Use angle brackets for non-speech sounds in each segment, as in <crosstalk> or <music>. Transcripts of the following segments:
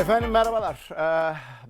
Efendim merhabalar.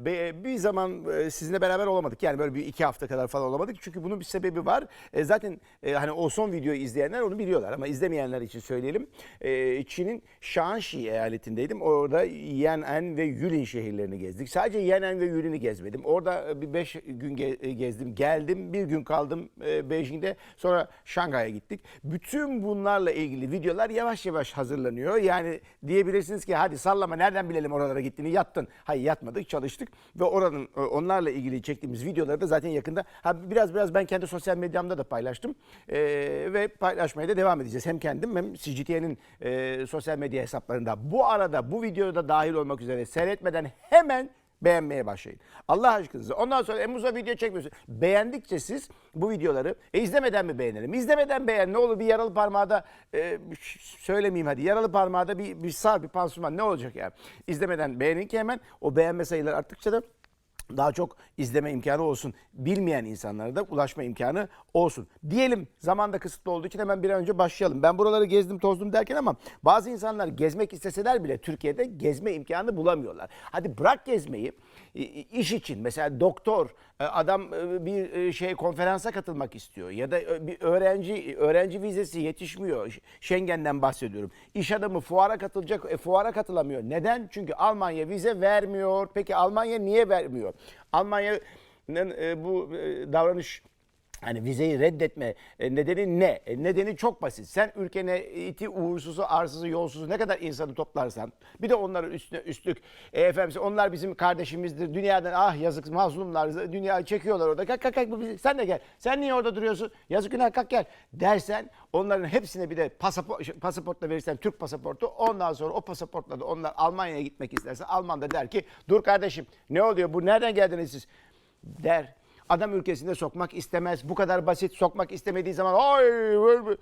Ee, bir zaman e, sizinle beraber olamadık. Yani böyle bir iki hafta kadar falan olamadık. Çünkü bunun bir sebebi var. E, zaten e, hani o son videoyu izleyenler onu biliyorlar ama izlemeyenler için söyleyelim. E, Çin'in Shanxi eyaletindeydim. Orada Yan'an ve Yulin şehirlerini gezdik. Sadece Yan'an ve Yulin'i gezmedim. Orada e, bir beş gün ge- e, gezdim. Geldim bir gün kaldım e, Beijing'de. Sonra Şangay'a gittik. Bütün bunlarla ilgili videolar yavaş yavaş hazırlanıyor. Yani diyebilirsiniz ki hadi sallama nereden bilelim oralara gittiğini yattın. Hayır yatmadık çalıştık ve oranın e, onlarla ilgili çektiğimiz videoları da zaten yakında ha, biraz biraz ben kendi sosyal medyamda da paylaştım Ee, ve paylaşmaya da devam edeceğiz. Hem kendim hem CGTN'in e, sosyal medya hesaplarında. Bu arada bu videoda dahil olmak üzere seyretmeden hemen beğenmeye başlayın. Allah aşkınıza. Ondan sonra Emuz'a video çekmiyorsun. Beğendikçe siz bu videoları e, izlemeden mi beğenelim? İzlemeden beğen. Ne olur bir yaralı parmağı da e, söylemeyeyim hadi. Yaralı parmağı da bir, bir sar bir pansuman ne olacak ya? İzlemeden beğenin ki hemen o beğenme sayıları arttıkça da daha çok izleme imkanı olsun. Bilmeyen insanlara da ulaşma imkanı olsun. Diyelim zaman da kısıtlı olduğu için hemen bir an önce başlayalım. Ben buraları gezdim tozdum derken ama bazı insanlar gezmek isteseler bile Türkiye'de gezme imkanı bulamıyorlar. Hadi bırak gezmeyi iş için mesela doktor e, adam e, bir e, şey konferansa katılmak istiyor ya da bir öğrenci öğrenci vizesi yetişmiyor. Schengen'den bahsediyorum. İş adamı fuara katılacak e, fuara katılamıyor. Neden? Çünkü Almanya vize vermiyor. Peki Almanya niye vermiyor? Almanya'nın e, bu e, davranış Hani vizeyi reddetme e, nedeni ne? E, Nedeni çok basit. Sen ülkene iti, uğursuzu, arsızı, yolsuzu ne kadar insanı toplarsan bir de onların üstüne üstlük e, efendim onlar bizim kardeşimizdir. Dünyadan ah yazık mazlumlar dünya çekiyorlar orada. Kalk kalk kalk sen de gel. Sen niye orada duruyorsun? Yazık günah kalk gel dersen onların hepsine bir de pasaport, pasaportla verirsen Türk pasaportu ondan sonra o pasaportla da onlar Almanya'ya gitmek isterse Alman da der ki dur kardeşim ne oluyor bu nereden geldiniz siz der. Adam ülkesinde sokmak istemez. Bu kadar basit sokmak istemediği zaman ay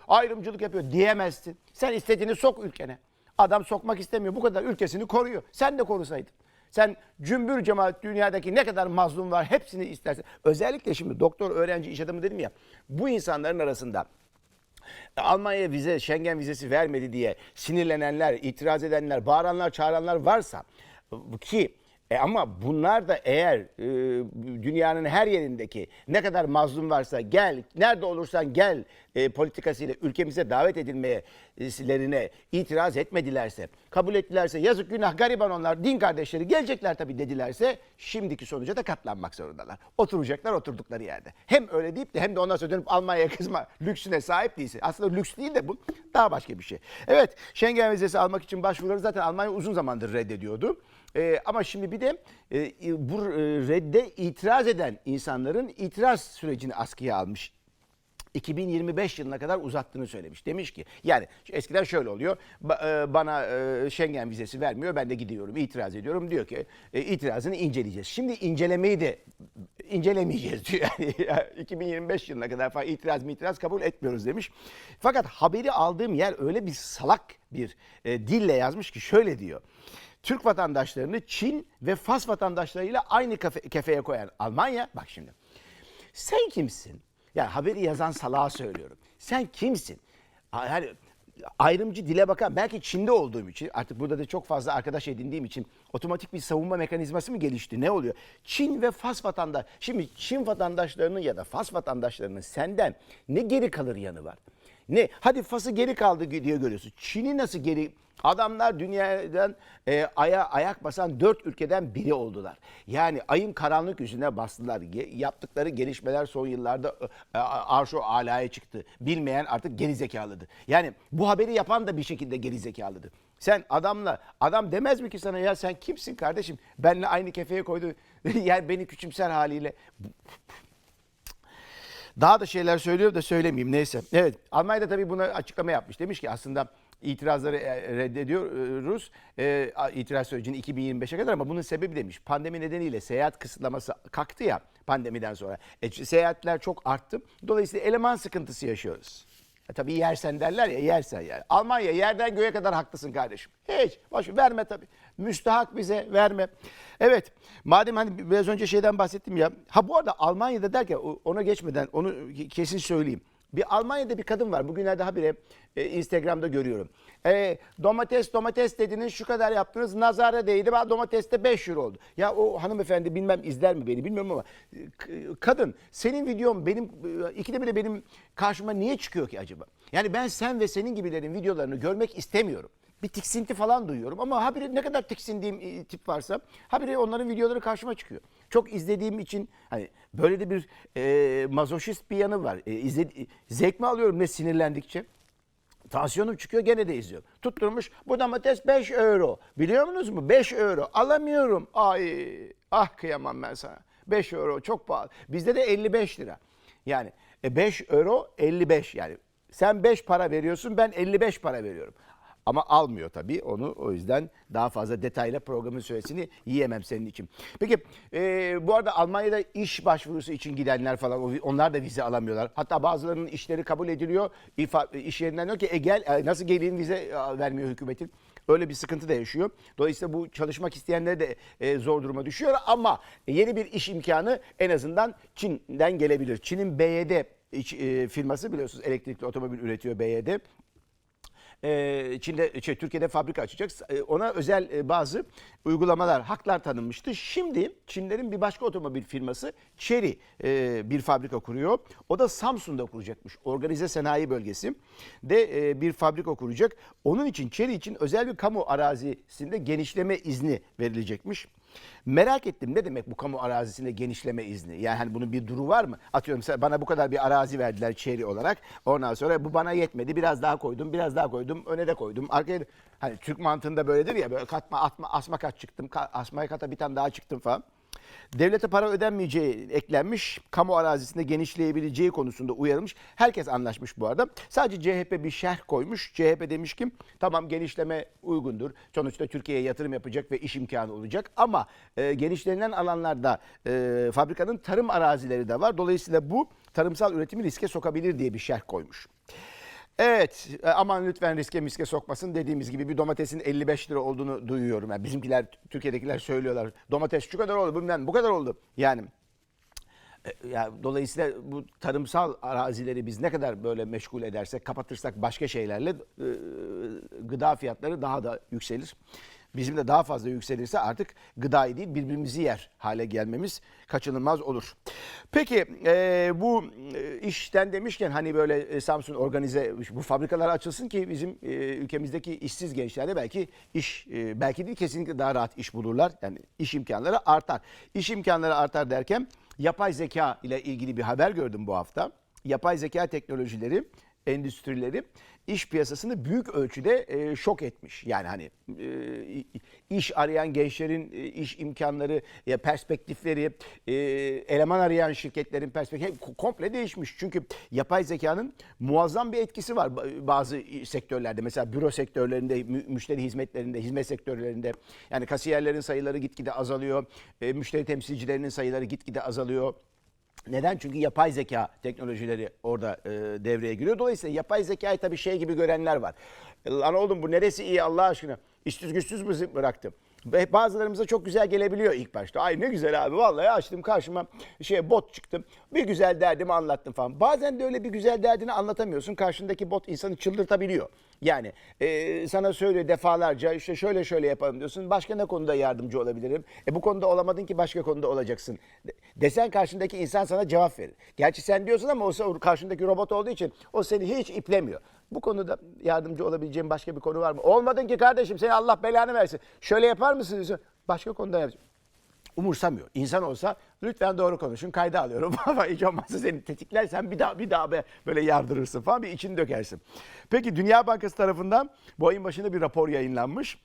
ayrımcılık yapıyor diyemezsin. Sen istediğini sok ülkene. Adam sokmak istemiyor. Bu kadar ülkesini koruyor. Sen de korusaydın. Sen cümbür cemaat dünyadaki ne kadar mazlum var hepsini istersen. Özellikle şimdi doktor, öğrenci, iş adamı dedim ya. Bu insanların arasında Almanya vize, Schengen vizesi vermedi diye sinirlenenler, itiraz edenler, bağıranlar, çağıranlar varsa ki e ama bunlar da eğer e, dünyanın her yerindeki ne kadar mazlum varsa gel, nerede olursan gel e, politikasıyla ülkemize davet edilmelerine itiraz etmedilerse, kabul ettilerse yazık günah gariban onlar, din kardeşleri gelecekler tabii dedilerse şimdiki sonuca da katlanmak zorundalar. Oturacaklar oturdukları yerde. Hem öyle deyip de hem de ondan sonra dönüp Almanya'ya kızma lüksüne sahip değilse. Aslında lüks değil de bu daha başka bir şey. Evet Schengen vizesi almak için başvuruları zaten Almanya uzun zamandır reddediyordu. Ee, ama şimdi bir de e, bu e, redde itiraz eden insanların itiraz sürecini askıya almış 2025 yılına kadar uzattığını söylemiş. Demiş ki yani eskiden şöyle oluyor. e, Bana e, Schengen vizesi vermiyor. Ben de gidiyorum itiraz ediyorum. Diyor ki e, itirazını inceleyeceğiz. Şimdi incelemeyi de incelemeyeceğiz diyor. <laughs> Yani 2025 yılına kadar falan itiraz mı itiraz kabul etmiyoruz demiş. Fakat haberi aldığım yer öyle bir salak bir e, dille yazmış ki şöyle diyor. Türk vatandaşlarını Çin ve Fas vatandaşlarıyla aynı kafe, kefeye koyan Almanya bak şimdi. Sen kimsin? Ya haberi yazan salağa söylüyorum. Sen kimsin? Yani ayrımcı dile bakan belki Çin'de olduğum için artık burada da çok fazla arkadaş edindiğim için otomatik bir savunma mekanizması mı gelişti? Ne oluyor? Çin ve Fas vatandaş. Şimdi Çin vatandaşlarının ya da Fas vatandaşlarının senden ne geri kalır yanı var? Ne? Hadi Fas'ı geri kaldı diye görüyorsun. Çin'i nasıl geri Adamlar dünyadan e, aya ayak basan dört ülkeden biri oldular. Yani ayın karanlık yüzüne bastılar. Ge- yaptıkları gelişmeler son yıllarda e, arşo alaya çıktı. Bilmeyen artık geri zekalıdır. Yani bu haberi yapan da bir şekilde geri zekalıdır. Sen adamla, adam demez mi ki sana ya sen kimsin kardeşim? Benle aynı kefeye koydu. <laughs> yani beni küçümser haliyle. Daha da şeyler söylüyor da söylemeyeyim neyse. Evet Almanya'da tabii buna açıklama yapmış. Demiş ki aslında itirazları e, reddediyoruz. E, itiraz sürecini 2025'e kadar ama bunun sebebi demiş. Pandemi nedeniyle seyahat kısıtlaması kalktı ya pandemiden sonra. E, seyahatler çok arttı. Dolayısıyla eleman sıkıntısı yaşıyoruz. E, tabii yersen derler ya yersen yani. Almanya yerden göğe kadar haklısın kardeşim. Hiç boş ver, verme tabii. Müstahak bize verme. Evet madem hani biraz önce şeyden bahsettim ya. Ha bu arada Almanya'da derken ona geçmeden onu kesin söyleyeyim. Bir Almanya'da bir kadın var. Bugünlerde habire e, Instagram'da görüyorum. E, domates domates dediniz şu kadar yaptınız nazara değdi. Ben domateste 5 euro oldu. Ya o hanımefendi bilmem izler mi beni bilmiyorum ama e, k- kadın senin videom benim e, ikide bir de benim karşıma niye çıkıyor ki acaba? Yani ben sen ve senin gibilerin videolarını görmek istemiyorum bir tiksinti falan duyuyorum ama habire ne kadar tiksindiğim e, tip varsa habire onların videoları karşıma çıkıyor. Çok izlediğim için hani böyle de bir e, mazoşist bir yanı var. E, izle- zevk mi alıyorum ne sinirlendikçe? Tansiyonum çıkıyor gene de izliyorum. Tutturmuş bu domates 5 euro. Biliyor musunuz mu? 5 euro. Alamıyorum. Ay ah kıyamam ben sana. 5 euro çok pahalı. Bizde de 55 lira. Yani e, 5 euro 55 yani. Sen 5 para veriyorsun ben 55 para veriyorum. Ama almıyor tabii onu o yüzden daha fazla detayla programın süresini yiyemem senin için. Peki e, bu arada Almanya'da iş başvurusu için gidenler falan onlar da vize alamıyorlar. Hatta bazılarının işleri kabul ediliyor. İfa, iş yerinden diyor ki e gel e, nasıl geleyim vize e, vermiyor hükümetin. Öyle bir sıkıntı da yaşıyor. Dolayısıyla bu çalışmak isteyenler de e, zor duruma düşüyor ama yeni bir iş imkanı en azından Çin'den gelebilir. Çin'in BYD e, firması biliyorsunuz elektrikli otomobil üretiyor BYD. Ee, Çin'de, şey, Türkiye'de fabrika açacak. Ee, Ona özel e, bazı uygulamalar, haklar tanınmıştı. Şimdi Çinlerin bir başka otomobil firması Chery e, bir fabrika kuruyor. O da Samsun'da kuracakmış. Organize sanayi bölgesi de e, bir fabrika kuracak. Onun için Chery için özel bir kamu arazisinde genişleme izni verilecekmiş. Merak ettim ne demek bu kamu arazisinde genişleme izni? Yani hani bunun bir duru var mı? Atıyorum bana bu kadar bir arazi verdiler çeyri olarak. Ondan sonra bu bana yetmedi. Biraz daha koydum, biraz daha koydum, öne de koydum. Arkaya hani Türk mantığında böyledir ya böyle katma atma asma kat çıktım. Ka, asmaya kata bir tane daha çıktım falan. Devlete para ödenmeyeceği eklenmiş, kamu arazisinde genişleyebileceği konusunda uyarılmış. Herkes anlaşmış bu arada. Sadece CHP bir şerh koymuş. CHP demiş ki tamam genişleme uygundur. Sonuçta Türkiye'ye yatırım yapacak ve iş imkanı olacak. Ama e, genişlenen alanlarda e, fabrikanın tarım arazileri de var. Dolayısıyla bu tarımsal üretimi riske sokabilir diye bir şerh koymuş. Evet e, aman lütfen riske miske sokmasın dediğimiz gibi bir domatesin 55 lira olduğunu duyuyorum. Yani bizimkiler Türkiye'dekiler söylüyorlar. Domates şu kadar oldu bilmem bu kadar oldu. Yani e, ya dolayısıyla bu tarımsal arazileri biz ne kadar böyle meşgul edersek, kapatırsak başka şeylerle e, gıda fiyatları daha da yükselir. Bizim de daha fazla yükselirse artık gıdayı değil birbirimizi yer hale gelmemiz kaçınılmaz olur. Peki e, bu e, işten demişken hani böyle e, Samsun organize bu fabrikalar açılsın ki bizim e, ülkemizdeki işsiz gençler de belki iş e, belki değil kesinlikle daha rahat iş bulurlar. Yani iş imkanları artar. İş imkanları artar derken yapay zeka ile ilgili bir haber gördüm bu hafta. Yapay zeka teknolojileri, endüstrileri iş piyasasını büyük ölçüde e, şok etmiş. Yani hani e, iş arayan gençlerin e, iş imkanları, ya perspektifleri, e, eleman arayan şirketlerin perspektifi ko- komple değişmiş. Çünkü yapay zekanın muazzam bir etkisi var ba- bazı sektörlerde. Mesela büro sektörlerinde, mü- müşteri hizmetlerinde, hizmet sektörlerinde. Yani kasiyerlerin sayıları gitgide azalıyor. E, müşteri temsilcilerinin sayıları gitgide azalıyor. Neden? Çünkü yapay zeka teknolojileri orada e, devreye giriyor. Dolayısıyla yapay zekayı tabii şey gibi görenler var. Lan oğlum bu neresi iyi Allah aşkına? İşsiz güçsüz mü bıraktım? Bazılarımıza çok güzel gelebiliyor ilk başta. Ay ne güzel abi vallahi açtım karşıma şey bot çıktım. Bir güzel derdimi anlattım falan. Bazen de öyle bir güzel derdini anlatamıyorsun. Karşındaki bot insanı çıldırtabiliyor. Yani e, sana söylüyor defalarca işte şöyle şöyle yapalım diyorsun. Başka ne konuda yardımcı olabilirim? E bu konuda olamadın ki başka konuda olacaksın. De- Desen karşındaki insan sana cevap verir. Gerçi sen diyorsun ama o karşındaki robot olduğu için o seni hiç iplemiyor. Bu konuda yardımcı olabileceğim başka bir konu var mı? Olmadın ki kardeşim seni Allah belanı versin. Şöyle yapar mısın diyorsun. Başka konuda yapacağım umursamıyor. İnsan olsa lütfen doğru konuşun kayda alıyorum <laughs> ama hiç olmazsa seni tetiklersen bir daha bir daha böyle yardırırsın falan bir içini dökersin. Peki Dünya Bankası tarafından bu ayın başında bir rapor yayınlanmış.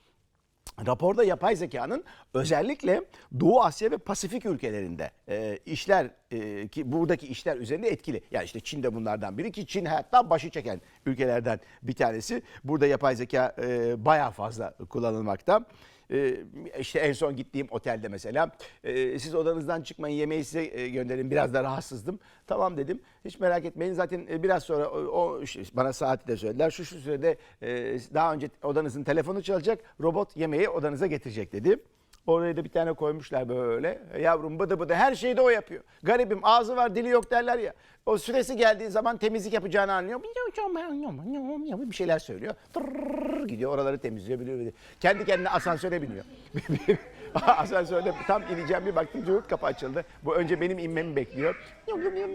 Raporda yapay zekanın özellikle Doğu Asya ve Pasifik ülkelerinde e, işler e, ki buradaki işler üzerinde etkili. Yani işte Çin de bunlardan biri ki Çin hayatta başı çeken ülkelerden bir tanesi. Burada yapay zeka e, bayağı fazla kullanılmakta. E, işte en son gittiğim otelde mesela. E, siz odanızdan çıkmayın yemeği size e, gönderin. Biraz da rahatsızdım. Tamam dedim. Hiç merak etmeyin. Zaten e, biraz sonra o, bana saati de söylediler. Şu şu sürede e, daha önce odanızın telefonu çalacak. Robot yemeği odanıza getirecek dedi. Oraya da bir tane koymuşlar böyle. Yavrum bıdı bıdı her şeyi de o yapıyor. Garibim ağzı var dili yok derler ya. O süresi geldiği zaman temizlik yapacağını anlıyor. Bir şeyler söylüyor. Tırrrr gidiyor oraları temizliyor. Biliyor, biliyor. Kendi kendine asansöre biniyor. <laughs> <laughs> Asansörde tam ineceğim bir baktım cıvık kapı açıldı. Bu önce benim inmemi bekliyor.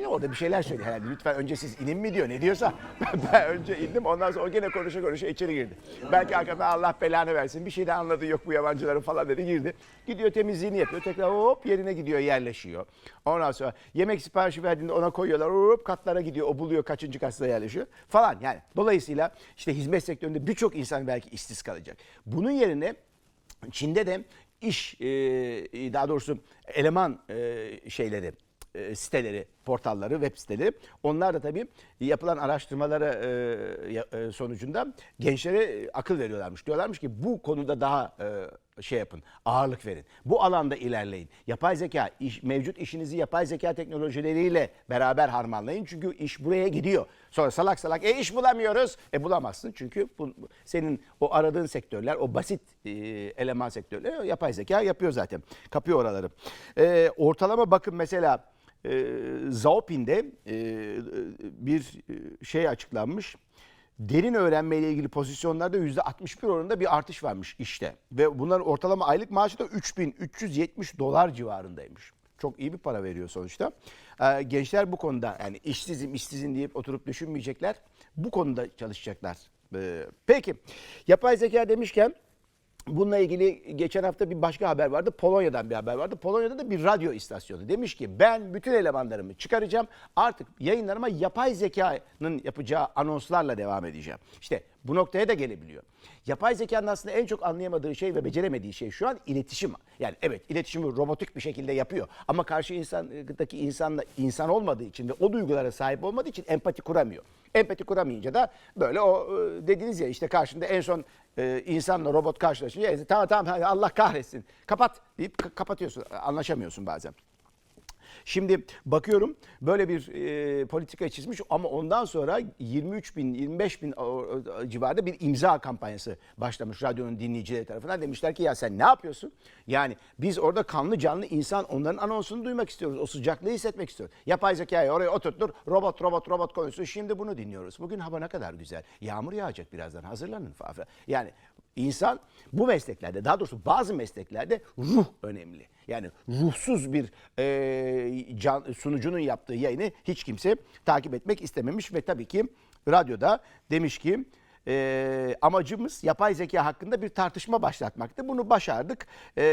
Orada bir şeyler söylüyor herhalde. Lütfen önce siz inin mi diyor ne diyorsa. <laughs> Ben, önce indim ondan sonra o gene konuşa konuşa içeri girdi. Belki arkadan Allah belanı versin bir şey de anladığı yok bu yabancıların falan dedi girdi. Gidiyor temizliğini yapıyor tekrar hop yerine gidiyor yerleşiyor. Ondan sonra yemek siparişi verdiğinde ona koyuyorlar hop katlara gidiyor o buluyor kaçıncı katta yerleşiyor falan yani. Dolayısıyla işte hizmet sektöründe birçok insan belki işsiz kalacak. Bunun yerine Çin'de de iş daha doğrusu eleman şeyleri siteleri, portalları, web siteleri. Onlar da tabii yapılan araştırmalara e, e, sonucunda gençlere e, akıl veriyorlarmış. Diyorlarmış ki bu konuda daha e, şey yapın, ağırlık verin. Bu alanda ilerleyin. Yapay zeka, iş, mevcut işinizi yapay zeka teknolojileriyle beraber harmanlayın. Çünkü iş buraya gidiyor. Sonra salak salak e iş bulamıyoruz. E bulamazsın çünkü bu, senin o aradığın sektörler, o basit e, eleman sektörleri yapay zeka yapıyor zaten. Kapıyor oraları. E, ortalama bakın mesela e, Zaopin'de e, bir e, şey açıklanmış. Derin öğrenmeyle ilgili pozisyonlarda %61 oranında bir artış varmış işte. Ve bunların ortalama aylık maaşı da 3370 dolar civarındaymış. Çok iyi bir para veriyor sonuçta. Ee, gençler bu konuda yani işsizim işsizim deyip oturup düşünmeyecekler. Bu konuda çalışacaklar. Ee, peki yapay zeka demişken Bununla ilgili geçen hafta bir başka haber vardı. Polonya'dan bir haber vardı. Polonya'da da bir radyo istasyonu demiş ki ben bütün elemanlarımı çıkaracağım. Artık yayınlarıma yapay zekanın yapacağı anonslarla devam edeceğim. İşte bu noktaya da gelebiliyor. Yapay zekanın aslında en çok anlayamadığı şey ve beceremediği şey şu an iletişim. Yani evet iletişimi robotik bir şekilde yapıyor. Ama karşı insandaki insanla insan olmadığı için ve o duygulara sahip olmadığı için empati kuramıyor. Empati kuramayınca da böyle o e, dediniz ya işte karşında en son e, insanla robot karşılaşınca "E, tamam tamam Allah kahretsin kapat deyip ka- kapatıyorsun anlaşamıyorsun bazen. Şimdi bakıyorum böyle bir e, politika çizmiş ama ondan sonra 23 bin 25 bin o- o- civarında bir imza kampanyası başlamış radyonun dinleyicileri tarafından. Demişler ki ya sen ne yapıyorsun? Yani biz orada kanlı canlı insan onların anonsunu duymak istiyoruz. O sıcaklığı hissetmek istiyoruz. Yapay zekayı oraya oturtur robot robot robot konuşsun. Şimdi bunu dinliyoruz. Bugün hava ne kadar güzel. Yağmur yağacak birazdan hazırlanın. Yani İnsan bu mesleklerde daha doğrusu bazı mesleklerde ruh önemli. Yani ruhsuz bir e, can, sunucunun yaptığı yayını hiç kimse takip etmek istememiş ve tabii ki radyoda demiş ki e, amacımız yapay zeka hakkında bir tartışma başlatmaktı. Bunu başardık. E,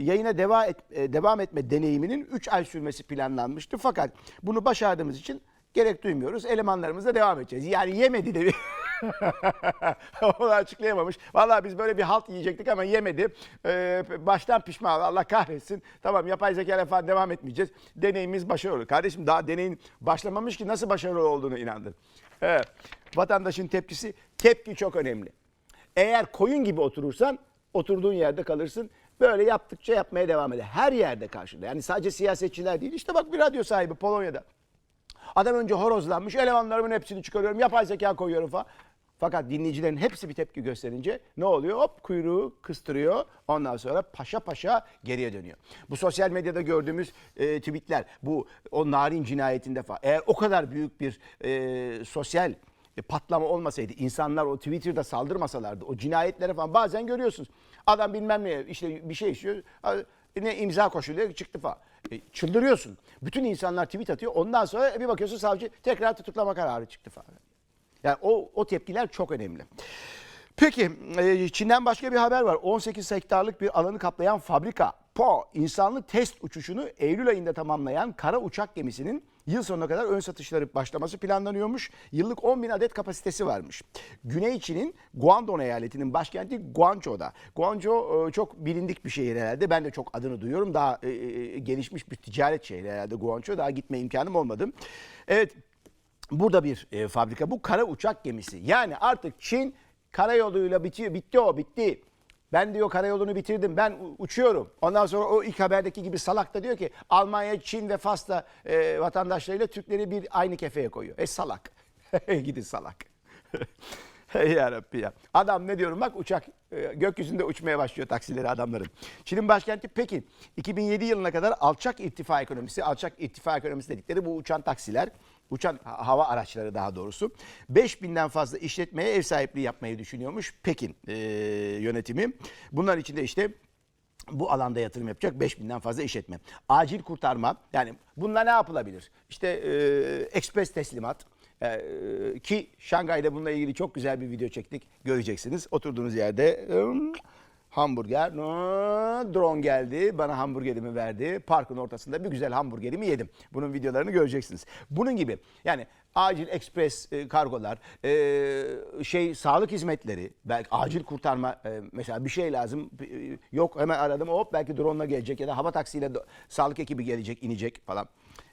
yayına deva et, e, devam etme deneyiminin 3 ay sürmesi planlanmıştı. Fakat bunu başardığımız için gerek duymuyoruz. Elemanlarımızla devam edeceğiz. Yani yemedi de <laughs> <laughs> Onu açıklayamamış. Vallahi biz böyle bir halt yiyecektik ama yemedi. Ee, baştan pişman Allah kahretsin. Tamam yapay zeka falan devam etmeyeceğiz. Deneyimiz başarılı. Kardeşim daha deneyin başlamamış ki nasıl başarılı olduğunu inandın. Evet. Vatandaşın tepkisi, tepki çok önemli. Eğer koyun gibi oturursan oturduğun yerde kalırsın. Böyle yaptıkça yapmaya devam eder. Her yerde karşında. Yani sadece siyasetçiler değil. İşte bak bir radyo sahibi Polonya'da. Adam önce horozlanmış, elemanlarımın hepsini çıkarıyorum, yapay zeka koyuyorum falan. Fakat dinleyicilerin hepsi bir tepki gösterince ne oluyor? Hop kuyruğu kıstırıyor. Ondan sonra paşa paşa geriye dönüyor. Bu sosyal medyada gördüğümüz e, tweetler, bu o narin cinayetinde falan. Eğer o kadar büyük bir e, sosyal e, patlama olmasaydı, insanlar o Twitter'da saldırmasalardı, o cinayetlere falan bazen görüyorsunuz. Adam bilmem ne işte bir şey istiyor, ne imza koşuluyor çıktı falan. E, çıldırıyorsun. Bütün insanlar tweet atıyor. Ondan sonra bir bakıyorsun savcı tekrar tutuklama kararı çıktı falan. Yani o, o tepkiler çok önemli. Peki e, Çin'den başka bir haber var. 18 hektarlık bir alanı kaplayan fabrika Po insanlı test uçuşunu Eylül ayında tamamlayan kara uçak gemisinin yıl sonuna kadar ön satışları başlaması planlanıyormuş. Yıllık 10 bin adet kapasitesi varmış. Güney Çin'in Guangdong eyaletinin başkenti Guangzhou'da. Guangzhou e, çok bilindik bir şehir herhalde. Ben de çok adını duyuyorum. Daha e, gelişmiş bir ticaret şehri herhalde Guangzhou. Daha gitme imkanım olmadı. Evet Burada bir e, fabrika. Bu kara uçak gemisi. Yani artık Çin karayoluyla bitiyor. Bitti o bitti. Ben diyor karayolunu bitirdim. Ben uçuyorum. Ondan sonra o ilk haberdeki gibi salak da diyor ki Almanya, Çin ve Fas'ta e, vatandaşlarıyla Türkleri bir aynı kefeye koyuyor. E salak. <laughs> Gidin salak. Hey <laughs> yarabbi ya. Adam ne diyorum bak uçak e, gökyüzünde uçmaya başlıyor taksileri adamların. Çin'in başkenti Pekin. 2007 yılına kadar alçak irtifa ekonomisi, alçak irtifa ekonomisi dedikleri bu uçan taksiler, uçan ha- hava araçları daha doğrusu 5000'den fazla işletmeye ev sahipliği yapmayı düşünüyormuş Pekin e, yönetimi. Bunlar içinde işte bu alanda yatırım yapacak 5000'den fazla işletme. Acil kurtarma yani bununla ne yapılabilir? İşte e, ekspres teslimat e, ki Şangay'da bununla ilgili çok güzel bir video çektik göreceksiniz. Oturduğunuz yerde hamburger ıı, drone geldi bana hamburgerimi verdi. Parkın ortasında bir güzel hamburgerimi yedim. Bunun videolarını göreceksiniz. Bunun gibi yani acil ekspres e, kargolar, e, şey sağlık hizmetleri, belki acil kurtarma e, mesela bir şey lazım e, yok hemen aradım hop belki drone'la gelecek ya da hava taksiyle sağlık ekibi gelecek inecek falan.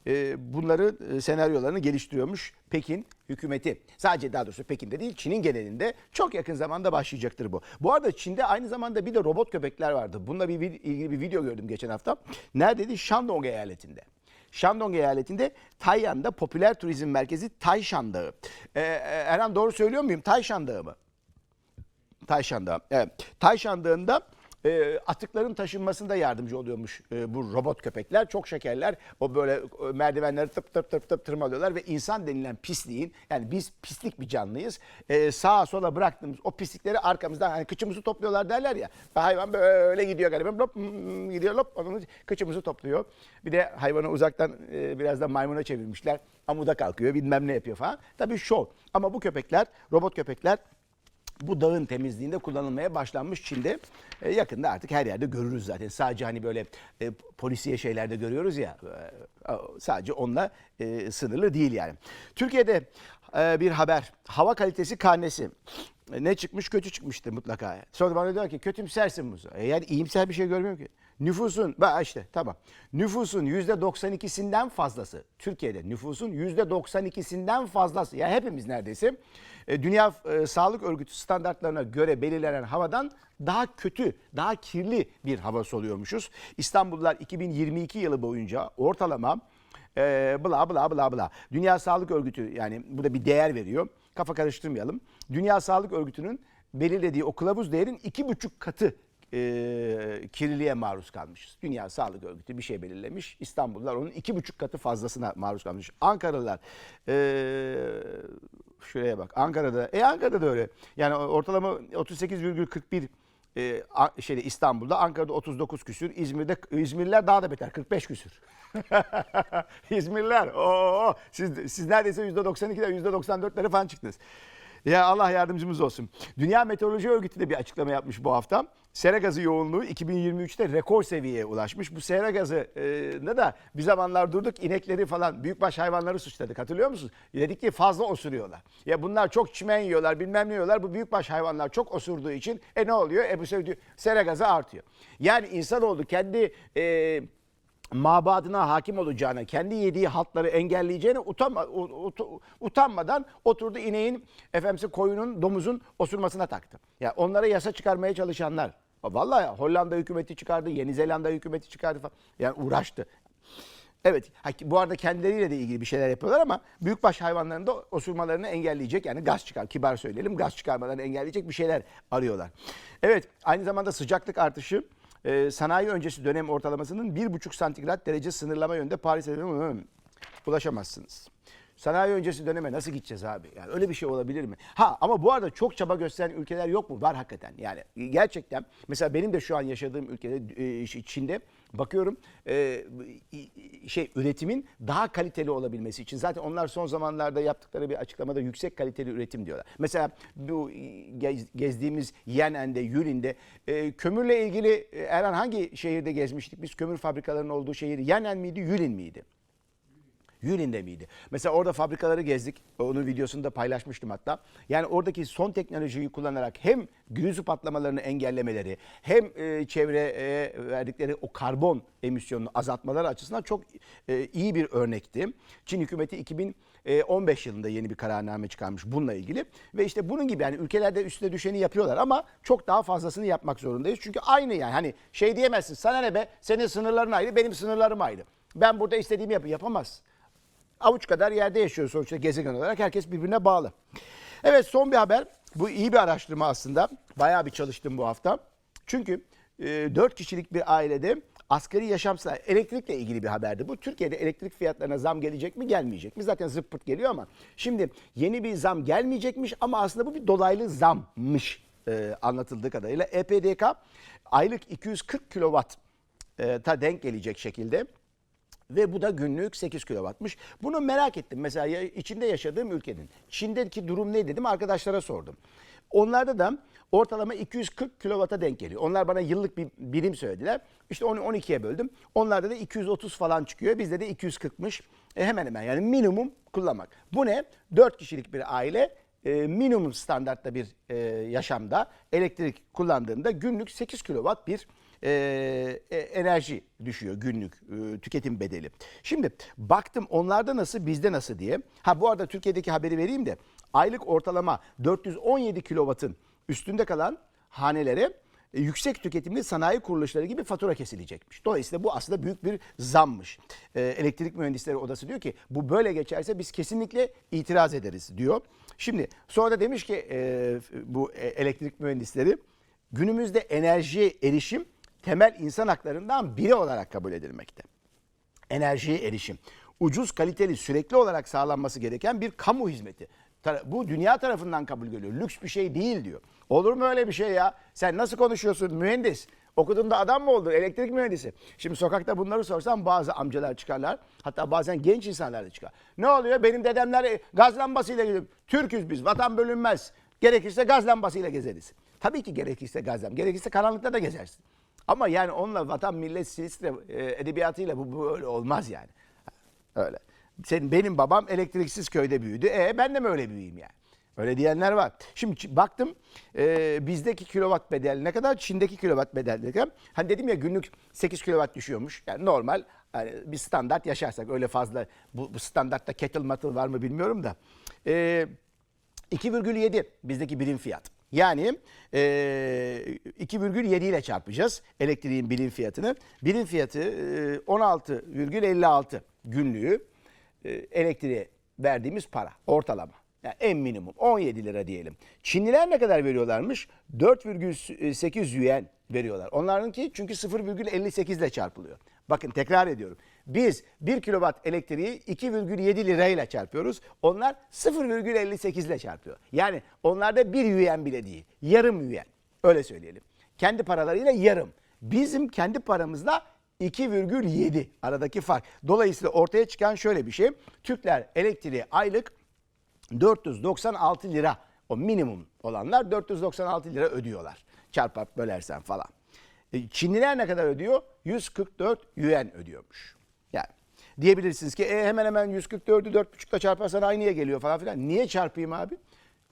E, bunları e, senaryolarını geliştiriyormuş Pekin hükümeti. Sadece daha doğrusu Pekin'de değil Çin'in genelinde çok yakın zamanda başlayacaktır bu. Bu arada Çin'de aynı zamanda bir de robot köpekler vardı. Bununla bir ilgili bir video gördüm geçen hafta. Neredeydi? Shandong eyaletinde. Shandong eyaletinde Tayyan'da popüler turizm merkezi Tayshan Dağı. Ee, Erhan doğru söylüyor muyum? Tayshan Dağı mı? Tayşan Dağı. Evet. Tayşan Dağı'nda e, atıkların taşınmasında yardımcı oluyormuş e, bu robot köpekler. Çok şekerler. O böyle e, merdivenleri tıp tıp tıp tıp tırmalıyorlar ve insan denilen pisliğin yani biz pislik bir canlıyız. E, sağa sola bıraktığımız o pislikleri arkamızdan hani kıçımızı topluyorlar derler ya. Hayvan böyle gidiyor galiba. Lop hmm, gidiyor lop onun kıçımızı topluyor. Bir de hayvanı uzaktan e, biraz da maymuna çevirmişler. Amuda kalkıyor bilmem ne yapıyor falan. Tabii şov. Ama bu köpekler robot köpekler bu dağın temizliğinde kullanılmaya başlanmış Çin'de. E, yakında artık her yerde görürüz zaten. Sadece hani böyle e, polisiye şeylerde görüyoruz ya. e, sadece onunla e, sınırlı değil yani. Türkiye'de e, bir haber. Hava kalitesi karnesi. E, ne çıkmış? Kötü çıkmıştı mutlaka. Sonra bana diyor ki kötümsersin Musa. E, yani iyimser bir şey görmüyorum ki. Nüfusun, bak işte tamam. Nüfusun %92'sinden fazlası, Türkiye'de nüfusun %92'sinden fazlası, yani hepimiz neredeyse e, Dünya e, Sağlık Örgütü standartlarına göre belirlenen havadan daha kötü, daha kirli bir hava soluyormuşuz. İstanbullular 2022 yılı boyunca ortalama e, bla bla bla bla. Dünya Sağlık Örgütü yani bu da bir değer veriyor. Kafa karıştırmayalım. Dünya Sağlık Örgütü'nün belirlediği o kılavuz değerin iki buçuk katı e, kirliliğe maruz kalmışız. Dünya Sağlık Örgütü bir şey belirlemiş. İstanbullular onun iki buçuk katı fazlasına maruz kalmış. Ankaralılar e, şuraya bak Ankara'da e Ankara'da da öyle. Yani ortalama 38,41 e, şeyde İstanbul'da, Ankara'da 39 küsür, İzmir'de İzmirliler daha da beter 45 küsür. <laughs> İzmirliler. Oo, siz siz neredeyse %92'ler, %94'lere falan çıktınız. Ya Allah yardımcımız olsun. Dünya Meteoroloji Örgütü de bir açıklama yapmış bu hafta. Sera gazı yoğunluğu 2023'te rekor seviyeye ulaşmış. Bu sera gazı e, da bir zamanlar durduk inekleri falan büyükbaş hayvanları suçladık hatırlıyor musunuz? Dedik ki fazla osuruyorlar. Ya bunlar çok çimen yiyorlar bilmem ne yiyorlar. Bu büyükbaş hayvanlar çok osurduğu için e ne oluyor? E bu sera gazı artıyor. Yani insanoğlu kendi e, mabadına hakim olacağına, kendi yediği haltları engelleyeceğine utanma, ut- utanmadan oturdu ineğin, efendisi koyunun, domuzun osurmasına taktı. Ya onlara yasa çıkarmaya çalışanlar. Vallahi Hollanda hükümeti çıkardı, Yeni Zelanda hükümeti çıkardı falan. Yani uğraştı. Evet, bu arada kendileriyle de ilgili bir şeyler yapıyorlar ama büyükbaş hayvanların da osurmalarını engelleyecek yani gaz çıkar, kibar söyleyelim gaz çıkarmalarını engelleyecek bir şeyler arıyorlar. Evet, aynı zamanda sıcaklık artışı e, sanayi öncesi dönem ortalamasının 1,5 santigrat derece sınırlama yönünde Paris'e ulaşamazsınız. Sanayi öncesi döneme nasıl gideceğiz abi? Yani öyle bir şey olabilir mi? Ha ama bu arada çok çaba gösteren ülkeler yok mu? Var hakikaten. Yani gerçekten mesela benim de şu an yaşadığım ülkede e, Çin'de bakıyorum e, şey üretimin daha kaliteli olabilmesi için zaten onlar son zamanlarda yaptıkları bir açıklamada yüksek kaliteli üretim diyorlar. Mesela bu gez- gezdiğimiz Yan'en'de, Yulin'de e, kömürle ilgili Erhan hangi şehirde gezmiştik? Biz kömür fabrikalarının olduğu şehir Yanen miydi, Yulin miydi? Yulin'de miydi? Mesela orada fabrikaları gezdik. Onun videosunu da paylaşmıştım hatta. Yani oradaki son teknolojiyi kullanarak hem gürültü patlamalarını engellemeleri hem e, çevreye verdikleri o karbon emisyonunu azaltmaları açısından çok e, iyi bir örnekti. Çin hükümeti 2015 yılında yeni bir kararname çıkarmış bununla ilgili. Ve işte bunun gibi yani ülkelerde üstüne düşeni yapıyorlar ama çok daha fazlasını yapmak zorundayız. Çünkü aynı yani hani şey diyemezsin sana ne be senin sınırların ayrı benim sınırlarım ayrı. Ben burada istediğimi yap yapamaz avuç kadar yerde yaşıyor sonuçta gezegen olarak. Herkes birbirine bağlı. Evet son bir haber. bu iyi bir araştırma aslında. Bayağı bir çalıştım bu hafta. Çünkü e, 4 kişilik bir ailede asgari yaşam elektrikle ilgili bir haberdi. Bu Türkiye'de elektrik fiyatlarına zam gelecek mi gelmeyecek mi? Zaten zırt pırt geliyor ama şimdi yeni bir zam gelmeyecekmiş ama aslında bu bir dolaylı zammış e, anlatıldığı kadarıyla. EPDK aylık 240 kilowatt e, ta denk gelecek şekilde ve bu da günlük 8 kilowattmış. Bunu merak ettim. Mesela içinde yaşadığım ülkenin. Çin'deki durum ne dedim arkadaşlara sordum. Onlarda da ortalama 240 kilowata denk geliyor. Onlar bana yıllık bir birim söylediler. İşte onu 12'ye böldüm. Onlarda da 230 falan çıkıyor. Bizde de 240'mış. E hemen hemen yani minimum kullanmak. Bu ne? 4 kişilik bir aile e, minimum standartta bir e, yaşamda elektrik kullandığında günlük 8 kilowatt bir e, e, enerji düşüyor günlük e, tüketim bedeli. Şimdi baktım onlarda nasıl bizde nasıl diye. Ha bu arada Türkiye'deki haberi vereyim de aylık ortalama 417 kilowattın üstünde kalan hanelere e, yüksek tüketimli sanayi kuruluşları gibi fatura kesilecekmiş. Dolayısıyla bu aslında büyük bir zammış. E, Elektrik Mühendisleri Odası diyor ki bu böyle geçerse biz kesinlikle itiraz ederiz diyor. Şimdi sonra da demiş ki bu elektrik mühendisleri günümüzde enerjiye erişim temel insan haklarından biri olarak kabul edilmekte enerjiye erişim. Ucuz, kaliteli, sürekli olarak sağlanması gereken bir kamu hizmeti. Bu dünya tarafından kabul görülüyor. Lüks bir şey değil diyor. Olur mu öyle bir şey ya? Sen nasıl konuşuyorsun mühendis? Okudun da adam mı oldun? Elektrik mühendisi. Şimdi sokakta bunları sorsam bazı amcalar çıkarlar. Hatta bazen genç insanlar da çıkar. Ne oluyor? Benim dedemler gaz lambasıyla gidiyor. Türküz biz. Vatan bölünmez. Gerekirse gaz lambasıyla gezeriz. Tabii ki gerekirse gaz lambası. Gerekirse karanlıkta da gezersin. Ama yani onunla vatan millet silistre e, edebiyatıyla bu, bu öyle olmaz yani. Öyle. Senin benim babam elektriksiz köyde büyüdü. E ben de mi öyle büyüyeyim yani? Öyle diyenler var. Şimdi baktım e, bizdeki kilowatt bedeli ne kadar? Çin'deki kilowatt bedeli ne kadar? Hani dedim ya günlük 8 kilowatt düşüyormuş. Yani normal hani bir standart yaşarsak öyle fazla bu, bu standartta kettle matıl var mı bilmiyorum da. E, 2,7 bizdeki birim fiyat. Yani e, 2,7 ile çarpacağız elektriğin birim fiyatını. Birim fiyatı e, 16,56 günlüğü e, elektriğe verdiğimiz para ortalama. Yani en minimum 17 lira diyelim. Çinliler ne kadar veriyorlarmış? 4,8 yuan veriyorlar. Onlarınki çünkü 0,58 ile çarpılıyor. Bakın tekrar ediyorum. Biz 1 kilowatt elektriği 2,7 lirayla çarpıyoruz. Onlar 0,58 ile çarpıyor. Yani onlarda 1 yuan bile değil. Yarım yuan. Öyle söyleyelim. Kendi paralarıyla yarım. Bizim kendi paramızla 2,7 aradaki fark. Dolayısıyla ortaya çıkan şöyle bir şey. Türkler elektriği aylık 496 lira o minimum olanlar 496 lira ödüyorlar. Çarpıp bölersen falan. E, Çinliler ne kadar ödüyor? 144 yuan ödüyormuş. Diyebilirsiniz ki e, hemen hemen 144'ü 4,5'la çarparsan aynıya geliyor falan filan. Niye çarpayım abi?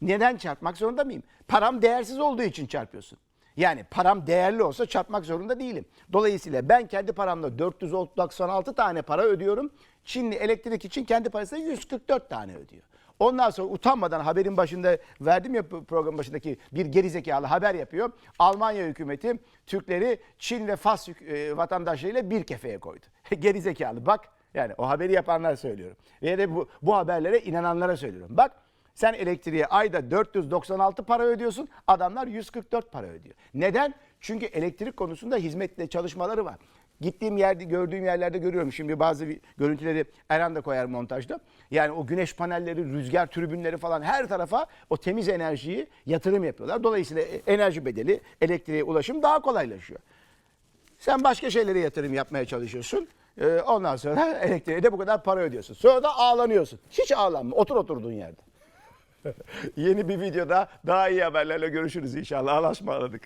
Neden çarpmak zorunda mıyım? Param değersiz olduğu için çarpıyorsun. Yani param değerli olsa çarpmak zorunda değilim. Dolayısıyla ben kendi paramla 496 tane para ödüyorum. Çinli elektrik için kendi parasıyla 144 tane ödüyor. Ondan sonra utanmadan haberin başında verdim ya program başındaki bir gerizekalı haber yapıyor. Almanya hükümeti Türkleri Çin ve Fas e, vatandaşlarıyla bir kefeye koydu. <laughs> gerizekalı bak yani o haberi yapanlar söylüyorum. Ve de bu, bu haberlere inananlara söylüyorum. Bak sen elektriğe ayda 496 para ödüyorsun, adamlar 144 para ödüyor. Neden? Çünkü elektrik konusunda hizmetle çalışmaları var. Gittiğim yerde, gördüğüm yerlerde görüyorum. Şimdi bazı görüntüleri Eren de koyar montajda. Yani o güneş panelleri, rüzgar türbünleri falan her tarafa o temiz enerjiyi yatırım yapıyorlar. Dolayısıyla e- enerji bedeli, elektriğe ulaşım daha kolaylaşıyor. Sen başka şeylere yatırım yapmaya çalışıyorsun. Ee, ondan sonra <laughs> elektriğe de bu kadar para ödüyorsun. Sonra da ağlanıyorsun. Hiç ağlanma. Otur oturduğun yerde. <laughs> Yeni bir videoda daha iyi haberlerle görüşürüz inşallah. Allah'a ısmarladık.